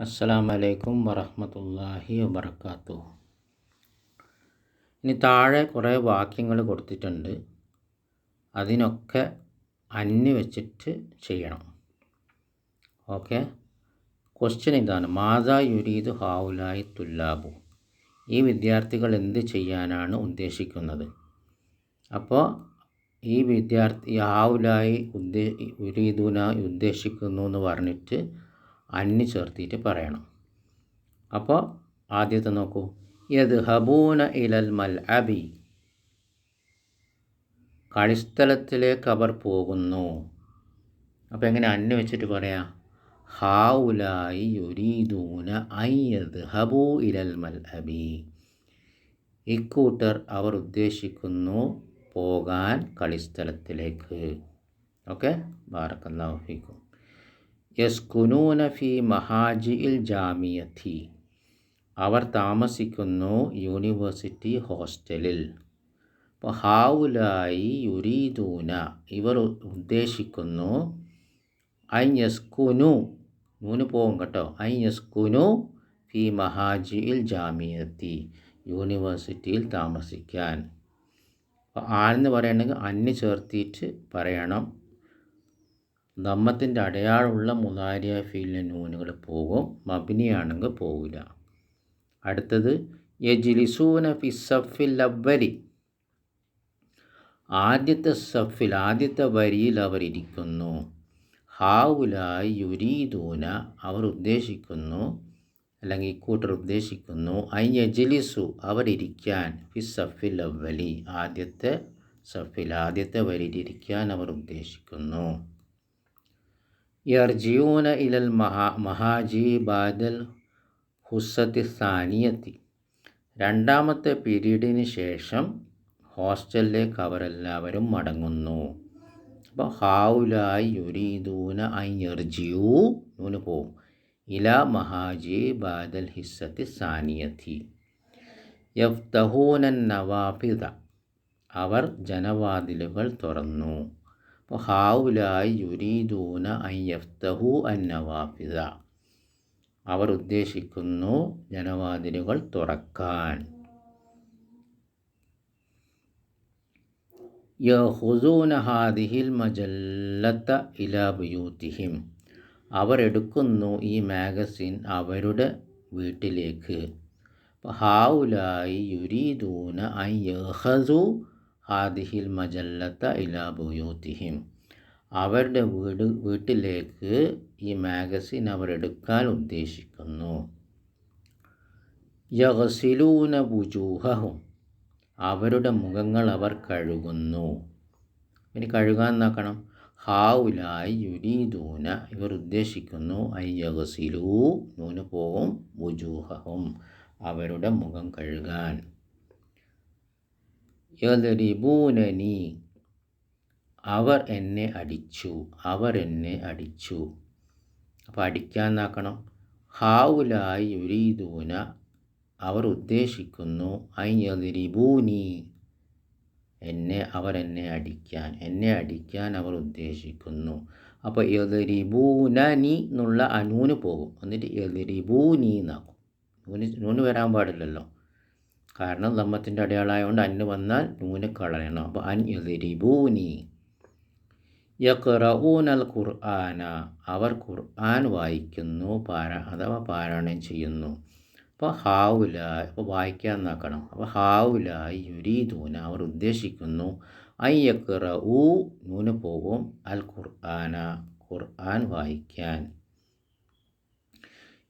അസ്സലാമലൈക്കും വറഹമത്തല്ലാഹി വബർക്കാത്തു ഇനി താഴെ കുറേ വാക്യങ്ങൾ കൊടുത്തിട്ടുണ്ട്. അതിനൊക്കെ അന്യ വെച്ചിട്ട് ചെയ്യണം. ഓക്കെ? ക്വസ്റ്റ്യൻ ഇതാണ്. മാതാ യുരീദ് ഹാവുലായി തുല്ലാബു. ഈ വിദ്യാർത്ഥികൾ എന്ത് ചെയ്യാനാണ് ഉദ്ദേശിക്കുന്നത്? അപ്പോൾ ഈ വിദ്യാർത്ഥി ഹാവുലായി ഉദ്ദേ യുരീദുന ഉദ്ദേശിക്കുന്നു എന്ന് പറഞ്ഞിട്ട് അന്നി ചേർത്തിട്ട് പറയണം. അപ്പോൾ ആദ്യത്തെ നോക്കൂ. യത് ഹബൂന ഇലൽ മൽ അബി കളിസ്ഥലത്തിലേക്ക് അവർ പോകുന്നു. അപ്പോൾ എങ്ങനെ അന്യ വെച്ചിട്ട് പറയാം? ഹാവുലായി യുരീദൂന അയ്യത് ഹബൂ ഇലൽ മൽ അബി ഇക്കൂട്ടർ അവർ ഉദ്ദേശിക്കുന്നു പോകാൻ കളിസ്ഥലത്തിലേക്ക്. ഓക്കെ? ബാറക്കല്ലാഹു ഫീക്കും. യസ്കുനൂന ഫി ഇൽ ജാമിയത്തി. അവർ താമസിക്കുന്നു യൂണിവേഴ്സിറ്റി ഹോസ്റ്റലിൽ. അപ്പോൾ ഹാവുലായി യുരീദൂന. ഇവർ ഉദ്ദേശിക്കുന്നു ഐ യസ്കുനു നൂന് പോകും കേട്ടോ. ഐ യസ്കുനു ഫി മഹാജിൽ ജാമിയത്തി യൂണിവേഴ്സിറ്റിയിൽ താമസിക്കാൻ. അപ്പോൾ ആണെന്ന് പറയണമെങ്കിൽ അന്യ ചേർത്തിയിട്ട് പറയണം. ദമ്മത്തിന്റെ അടയാളമുള്ള മുതാരിയ ഫീലിന്റെ നൂനുകൾ പോകും മബിനിയാണെങ്കിൽ പോകില്ല. അടുത്തത് യജിലിസൂന ഫി സഫിൽ അവരി ആദ്യത്തെ സഫിൽ ആദ്യത്തെ വരിയിൽ അവരിരിക്കുന്നു ഹാവുലായി യുരീദൂന അവർ ഉദ്ദേശിക്കുന്നു അല്ലെങ്കിൽ കൂട്ടർ ഉദ്ദേശിക്കുന്നു ഐ യജിലിസു അവരിരിക്കാൻ ഫി സഫിൽ അവലി ആദ്യത്തെ സഫിൽ ആദ്യത്തെ വരിയിലിരിക്കാൻ അവർ ഉദ്ദേശിക്കുന്നു. യർജിയൂന ഇലൽ മഹാ മഹാജി ബാദൽ ഹുസത്തി സാനിയത്തി. രണ്ടാമത്തെ പീരീഡിന് ശേഷം ഹോസ്റ്റലിലേക്ക് അവരെല്ലാവരും മടങ്ങുന്നു. അപ്പോൾ ഹാവുലായി യുരീദൂന ഐ യർജിയു നൂന് പോവും. ഇല മഹാജി ബാദൽ ഹിസ്സത്തി സാനിയത്തി. യഫ്തഹൂനൻ നവാഫിദ. അവർ ജനവാതിലുകൾ തുറന്നു. ഹാവുലായി യുരീദൂന ഐ യഫ്തഹു അൻ നവാഫിദ. അവർ ഉദ്ദേശിക്കുന്നു ജനവാതിലുകൾ തുറക്കാൻ. യഹുസൂന ഹാദിഹിൽ മജല്ലത്ത ഇലാ അവരെടുക്കുന്നു ഈ മാഗസിൻ അവരുടെ വീട്ടിലേക്ക്. ഹാവുലായി യുരീദൂന ഐ ഹാദിഹിൽ മജല്ലത്ത ഇലാ ബുയൂത്തിഹിം. അവരുടെ വീട് വീട്ടിലേക്ക് ഈ മാഗസിൻ അവർ എടുക്കാൻ ഉദ്ദേശിക്കുന്നു. യഹസിലൂന ബുജൂഹവും അവരുടെ മുഖങ്ങൾ അവർ കഴുകുന്നു. ഇനി കഴുകാൻ നോക്കണം ഹാവുലായി യുരീദൂന. ഇവർ ഉദ്ദേശിക്കുന്നു ഐ യഹസിലൂ നൂന് പോവും ബുജൂഹവും അവരുടെ മുഖം കഴുകാൻ. യദരിബൂനനി. അവർ എന്നെ അടിച്ചു അവർ എന്നെ അടിച്ചു. അപ്പോൾ അടിക്കാൻ നാക്കണം ഹാവുലായി യുരീദൂന. അവർ ഉദ്ദേശിക്കുന്നു ഐ അയ്യതിരിബൂനി എന്നെ അവർ എന്നെ അടിക്കാൻ എന്നെ അടിക്കാൻ അവർ ഉദ്ദേശിക്കുന്നു. അപ്പോൾ എതിരിബൂനനി എന്നുള്ള അനൂന് പോകും. എന്നിട്ട് എതിരിബൂനി എന്നാക്കും നൂന് നൂന് വരാൻ പാടില്ലല്ലോ. കാരണം ദമ്മത്തിന്റെ അടയാളമായതുകൊണ്ട് അന്ന് വന്നാൽ നൂന് കളയണം. അപ്പോൾ അൻ എതിരിബൂനി യഖറഊനൽ ഖുർആന. അവർ ഖുർആൻ വായിക്കുന്നു പാര അഥവാ പാരായണം ചെയ്യുന്നു. അപ്പോൾ ഹാവുല ഇപ്പോൾ വായിക്കാൻ നോക്കണം. അപ്പോൾ ഹാവുല യുരീദൂന. അവർ ഉദ്ദേശിക്കുന്നു ഐ യക്കറ ഊ നൂന് പോകും അൽ ഖുർആന. ഖുർആൻ വായിക്കാൻ.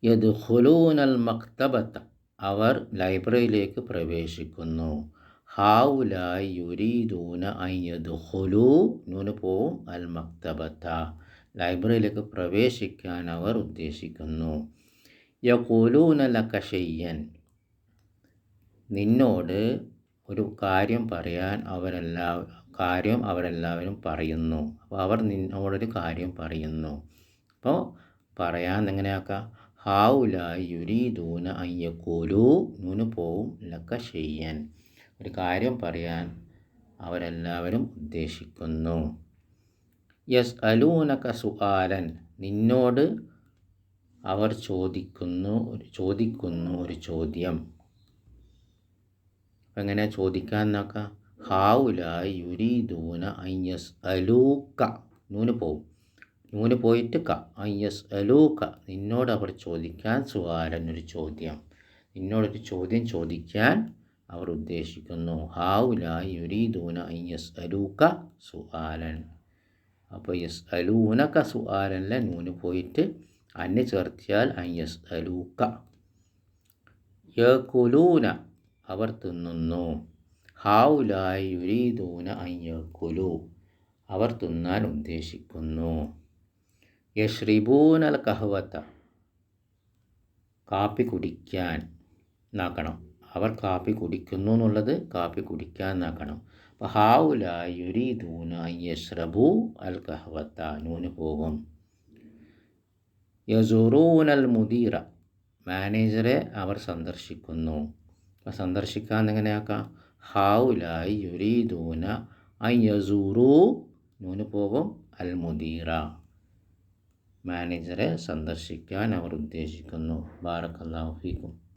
യദ് ഹുലൂനൽ മക്തബത്ത അവർ ലൈബ്രറിയിലേക്ക് പ്രവേശിക്കുന്നു. ഹാവുലായി യുരീദൂന അയ്യദുഹുലു യദ് ഹുലു നൂന് പോവും. അൽ മക്തബത്ത ലൈബ്രറിയിലേക്ക് പ്രവേശിക്കാൻ അവർ ഉദ്ദേശിക്കുന്നു. യഖൂലൂന ലക്കഷയ്യൻ ഷയ്യൻ. നിന്നോട് ഒരു കാര്യം പറയാൻ അവരെല്ലാ കാര്യം അവരെല്ലാവരും പറയുന്നു. അപ്പോൾ അവർ നിന്നോടൊരു കാര്യം പറയുന്നു. അപ്പോൾ പറയാൻ എങ്ങനെയാക്കാം? ഹാവുലായി യുരീദൂന അയ്യക്കൂലു നൂന് പോവും ലക്ക ചെയ്യാൻ ഒരു കാര്യം പറയാൻ അവരെല്ലാവരും ഉദ്ദേശിക്കുന്നു. യസ് അലൂനക സുആലൻ നിന്നോട് അവർ ചോദിക്കുന്നു ഒരു ചോദിക്കുന്നു ഒരു ചോദ്യം. എങ്ങനെ ചോദിക്കാൻ നോക്കാം? ഹാവുലായി യുരീദൂന അയ്യസ് അലൂക്ക നൂന് പോവും. നൂന് പോയിട്ട് ക. ഐ. അയ്യസ് അലൂക്ക നിന്നോട് അവർ ചോദിക്കാൻ സുഹാരൻ ഒരു ചോദ്യം. നിന്നോടൊരു ചോദ്യം ചോദിക്കാൻ അവർ ഉദ്ദേശിക്കുന്നു. ഹാവുലായി യുരീദൂന അയ്യസ് അലൂക്ക സുഹാരൻ. അപ്പോൾ യസ് അലൂനക്ക സുഹാരനിലെ നൂന് പോയിട്ട് അന്ന് ചേർത്തിയാൽ ഐ. എസ്. അലൂക്ക യക്കുലൂന അവർ തിന്നുന്നു. ഹാവുലായി യുരീദൂന അയ്യക്കുലു അവർ തിന്നാൻ ഉദ്ദേശിക്കുന്നു. യഷ്രിബൂനൽ കഹവത്ത കാപ്പി കുടിക്കാൻ എന്നാക്കണം. അവർ കാപ്പി കുടിക്കുന്നു എന്നുള്ളത് കാപ്പി കുടിക്കാൻ എന്നാക്കണം. അപ്പോൾ ഹാവുലായി യുരീദൂന യഷ്റബു അൽ കഹവത്ത നൂന് പോകും. യസുറൂനൽ മുദീറ. മാനേജറെ അവർ സന്ദർശിക്കുന്നു. അപ്പോൾ സന്ദർശിക്കാൻ എങ്ങനെയാക്കാം? ഹാവുലായി യുരീദൂന അയ്യസൂറു നൂന് പോകും. അൽ മുദീറ. മാനേജറെ സന്ദർശിക്കാൻ അവർ ഉദ്ദേശിക്കുന്നു. ബാറക്കല്ലാഹു ഫീക്കും